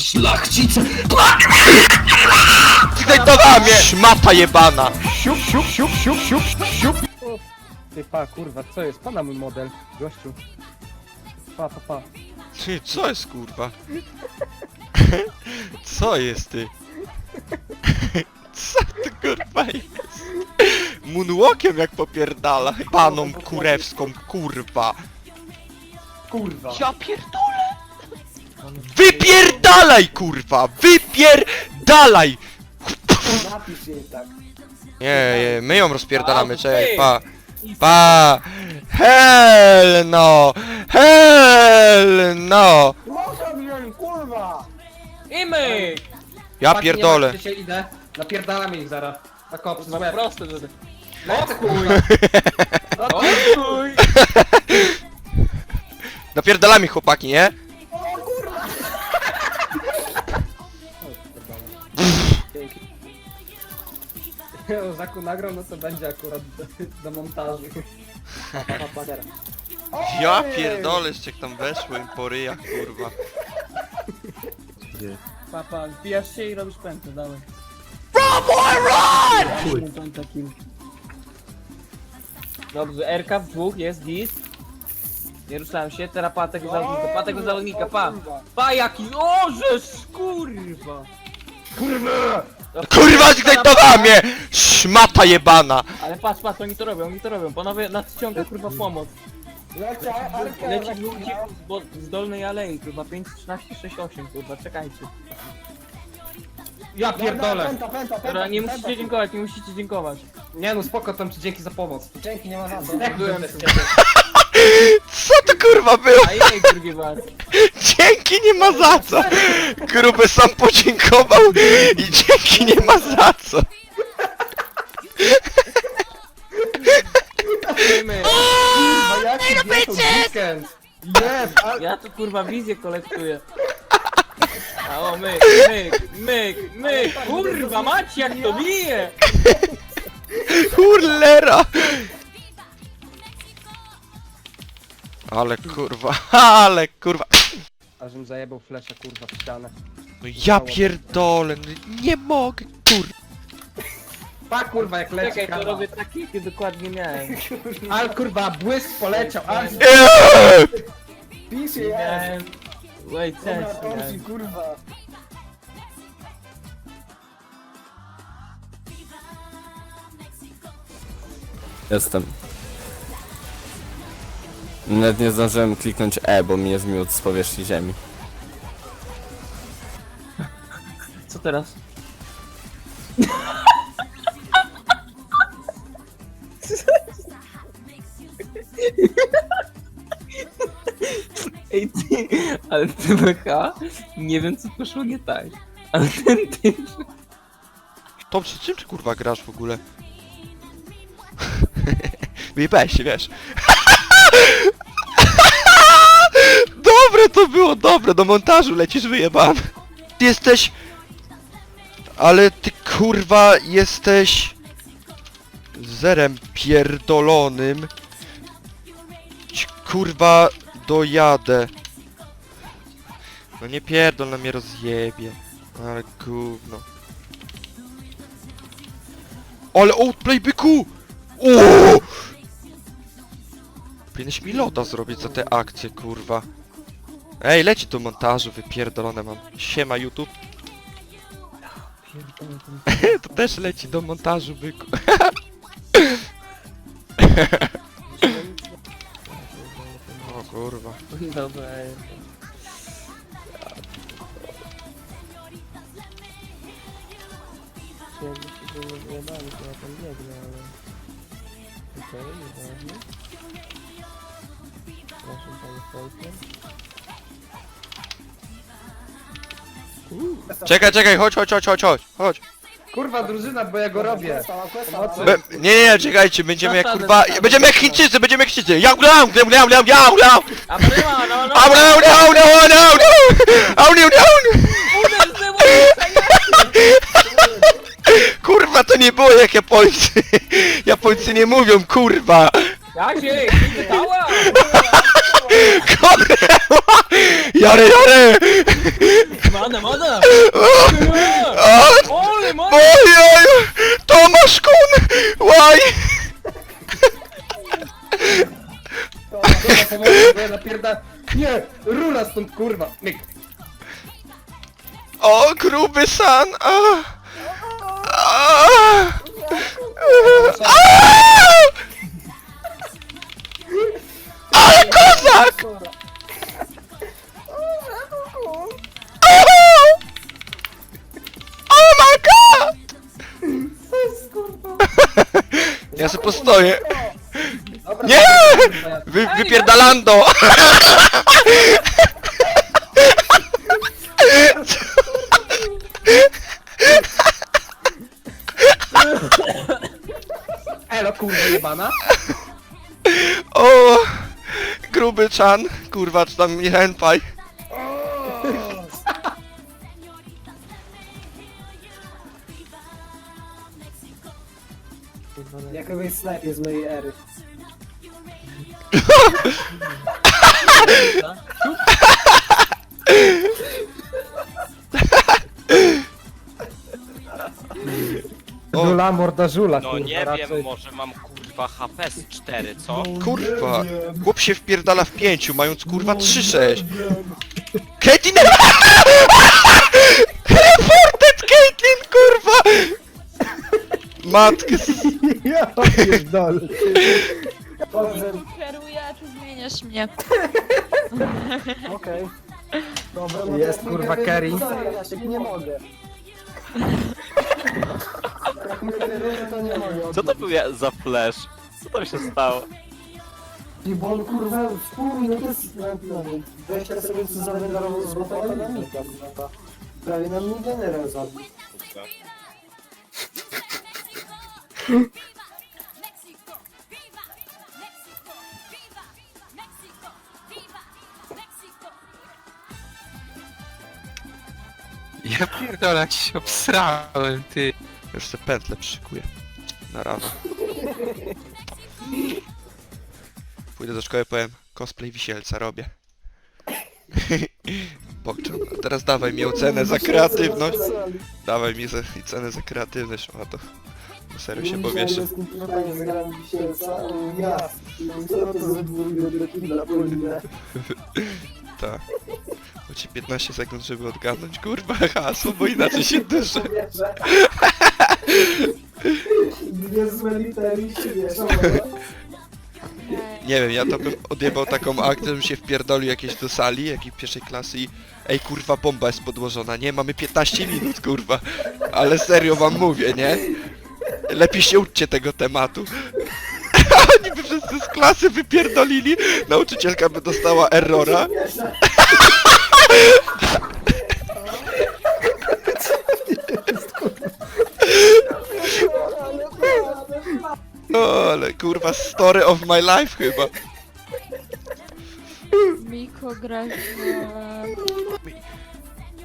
Szlachcice! Tutaj to na mnie! Szmata jebana! Siup, siup, siup, siup, siup, siup. Ty pa, kurwa, co jest? Pana mój model, gościu. Pa, pa, pa. Ty, co jest kurwa? Co jest ty? Co ty kurwa jest? Moonwalkiem jak popierdala. Paną kurewską, kurwa. Kurwa. Ja pierdolę! Wypierdalaj kurwa! Wypierdalaj! Napisz jej tak. Nie, nie, my ją rozpierdalamy, czekaj, pa. Pa! Hell no! Hell no! Wziąć, kurwa! I my! Ja pierdolę. Nie ma, się idę. Napierdalamy ich zaraz. Na kop, No na proste, że... Lecę chuj! O chuj! Napierdalamy chłopaki, nie? O, Zaku nagrał, no to będzie akurat do, do montażu. Ja pierdolę, jeszcze jak tam weszło im po ryjach, kurwa. Papa, wbijasz się i robisz pętlę, dawaj. Run, takim. Dobrze, RK w dwóch, jest git. Nie ruszałem się, teraz pa tego zawodnika, pa tego zawodnika, pa! Pa jaki, o żeż, kurwa! Kurwa! Kurwa, na mnie! Szmata jebana! Ale patrz, patrz, oni to robią, oni to robią, panowie nadciąga kurwa pomoc. Lecę, Arkę, Leci ludzi z, bo- z dolnej alei, kurwa, 5, 13, 6, 8, kurwa, czekajcie. Ja pierdolę! Pęta, pęta, pęta, Dobra, nie pęta, musicie dziękować, nie musicie dziękować. Nie no spoko, tam ci dzięki za pomoc. Dzięki, nie ma za co. Jak byłem z ciebie? Co to kurwa było? A jej drugi was. Dzięki nie ma za co! Gruby sam podziękował i dzięki nie ma za co! Kurwa, jaki wieczór, weekend! Jest! a- Ja tu kurwa wizję kolektuję. A o myk, myk, myk, myk, kurwa mać jak to bije! Hurlera! Ale kurwa, ale kurwa. Ażem zajebał flesza, kurwa, w ścianę. No ja pierdolę, no nie mogę, kurwa. Pa kurwa jak leci Czekaj, to kawa. robię takie, jakie dokładnie miałem. Al kurwa, błysk poleciał, al... Pisze, Miałem... Wait, miałem. kurwa. Jestem. Nawet nie zdążyłem kliknąć E, bo mnie zmiótł z powierzchni ziemi. Co teraz? Ej ty, ale ty BH, nie wiem co poszło nie tak. Ale ten ty... Tom, przy czym ty kurwa grasz w ogóle? Wyjebałeś się, wiesz. To było, dobre, do montażu lecisz wyjebany. Ty jesteś... Ale ty kurwa jesteś... Zerem pierdolonym. Ci, kurwa dojadę. No nie pierdol na mnie rozjebie. Ale gówno. Ale outplay byku! Uuu! Powinieneś mi loda zrobić za te akcje, kurwa. Ej, leci do montażu, wypierdolone mam. Siema YouTube. to też leci do montażu, byku. o kurwa. Dobra, Chciałbym się, że nie wyjebali, to ja tam biegnę, ale... Okej, nieważne. Proszę panie Folkiem. Czekaj, czekaj, chodź, chodź, chodź, chodź, chodź, chodź. Kurwa drużyna, bo ja go robię. Be nie, nie, nie, czekajcie, będziemy jak kurwa, będziemy jak Chińczycy, będziemy jak Chińczycy. Ja gram, gram, gram, gram, gram, gram. A bryma, no no! A no, no, no, no, no! A no, no! Uderz ze mną, Kurwa, to nie było jak Japońcy. Japońcy nie mówią, kurwa. Jak się, pytała! Kurwa, Jare, jare! Mana, mana! A, Ole! Ojej! Tomasz Kun! Łaj! Dobra, pomogę, bo ja napierda... Nie! Rura stąd, kurwa! Myk! O, gruby san! A, a, a, ale kozak! Oh Ja se postoję. Dobra, Nie! Wy, wypierdalando! Elo, kurwa jebana! O! Gruby czan, kurwa, czy tam nie henpai. Jakoś snajpie z mojej ery. Żula, morda żula, No kurwa, nie raczej. wiem, może mam kurwa HP z 4, co? Kurwa, chłop się wpierdala w pięciu, mając kurwa 3-6. Caitlyn! Reported Caitlyn, kurwa! Matkę Ja pierdolę. Dobrze, Kieruję, a ty zmieniasz mnie. okej. Jest kurwa Kerry. Nie mogę. Co to był ja- za flash? Co tam się stało? Bo on kurwa w pół minuty z 20 sekund zarenderował złotego na mika, kurwa. Prawie nam nie generał zabił. Ja pierdolę, jak się obsrałem, ty. Już se pętlę przyszykuję. Na rano. Pójdę do szkoły, powiem cosplay wisielca robię. Bokczan, a teraz dawaj mi ocenę za kreatywność. Dawaj mi cenę za kreatywność, to serio się powieszę. Tak. Bo ci 15 sekund, żeby odgadnąć kurwa hasło, bo inaczej się dyszę. Dwie złe litery się wiesz, Nie wiem, ja to bym odjebał taką akcję, żebym się wpierdolił jakieś do sali, jakiej pierwszej klasy i Ej kurwa bomba jest podłożona, nie? Mamy 15 minut kurwa Ale serio wam mówię, nie? Lepiej się uczcie tego tematu. Oni by wszyscy z klasy wypierdolili. Nauczycielka by dostała errora. O, ale kurwa story of my life chyba. Miko.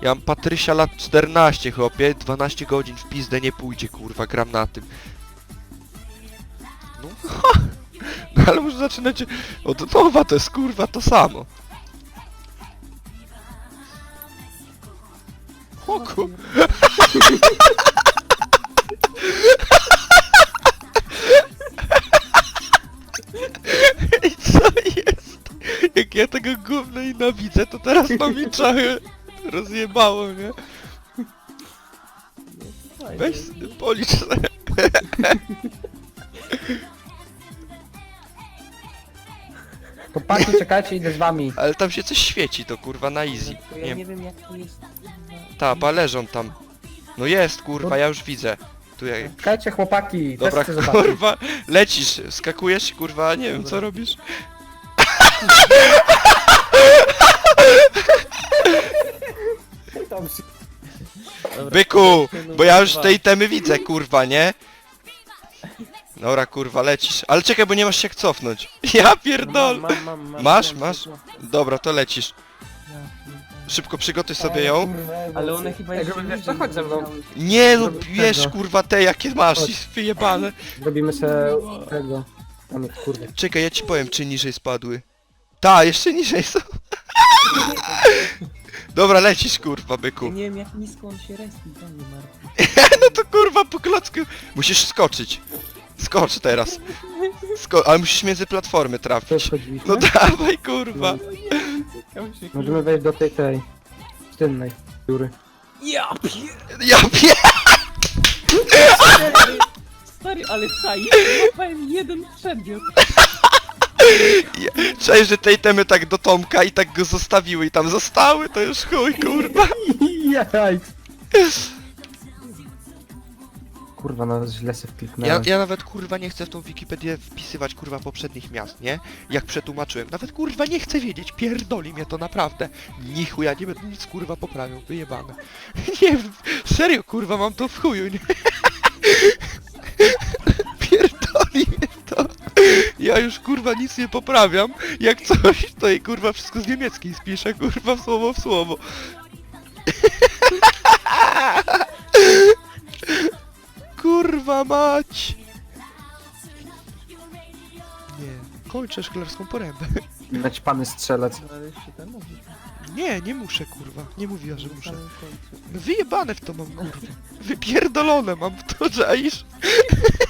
Ja mam Patrysia lat 14 chłopie, 12 godzin w pizdę nie pójdzie kurwa, gram na tym. No, no ale może zaczynać od nowa, to jest kurwa to samo. O ku... I co jest? Jak ja tego gówna nienawidzę, to teraz to mi trochę rozjebało, nie? Weź policz se. Chłopaki, czekajcie, idę z wami. Ale tam się coś świeci, to kurwa na easy. Ja Nie, nie wiem jak to jest. ta, ba leżą tam. No jest, kurwa, ja już widzę. Tu jak... Czekajcie, chłopaki, Dobra, też chcę zobaczyć. kurwa, lecisz, skakujesz, kurwa, nie wiem co robisz. Byku, bo ja już tej temy widzę, kurwa, nie? Dobra, kurwa, lecisz. Ale czekaj, bo nie masz się jak cofnąć. Ja pierdol. Mam, mam, mam, Masz, mam, masz? mam. Dobra, to lecisz. Szybko przygotuj sobie ją. Ale one chyba jeszcze Jakby wiesz, to chodź ze mną. Nie, no wiesz, kurwa, te jakie masz, i wyjebane. Zrobimy sobie tego. Tam, kurde. Czekaj, ja ci powiem, czy niżej spadły. Ta, jeszcze niżej są. Dobra, lecisz kurwa, Ja byku. nie wiem jak nisko on się respi, to nie martwi. No to kurwa po klocku. Musisz skoczyć. Skocz teraz. Sko ale musisz między platformy Też trafić. chodziliśmy? No dawaj kurwa. Możemy wejść do tej, tej... Tylnej dziury. Ja pier... Ja pier... Stary, ale czaj, powiem jeden przedmiot. Cześć, że tej temy tak do Tomka i tak go zostawiły i tam zostały, to już chuj kurwa. Jaj! Kurwa, no źle se Ja, wkliknąłem. ja nawet kurwa nie chcę w tą Wikipedię wpisywać kurwa poprzednich miast, nie? Jak przetłumaczyłem. Nawet kurwa nie chcę wiedzieć, pierdoli mnie to naprawdę. Ni chuja, nie będę nic kurwa poprawiał, wyjebane. Nie, serio kurwa mam to w chuju, nie? Pierdoli mnie to. Ja już kurwa nic nie poprawiam. Jak coś, to i kurwa wszystko z niemieckiej spiszę, kurwa słowo w słowo. Kurwa mać! Nie, kończę szklarską porębę. Naćpany strzelec. Ale mówi. Nie, nie muszę kurwa, nie mówiła, że na muszę. No wyjebane w to mam kurwa. Wypierdolone mam w to, czaisz?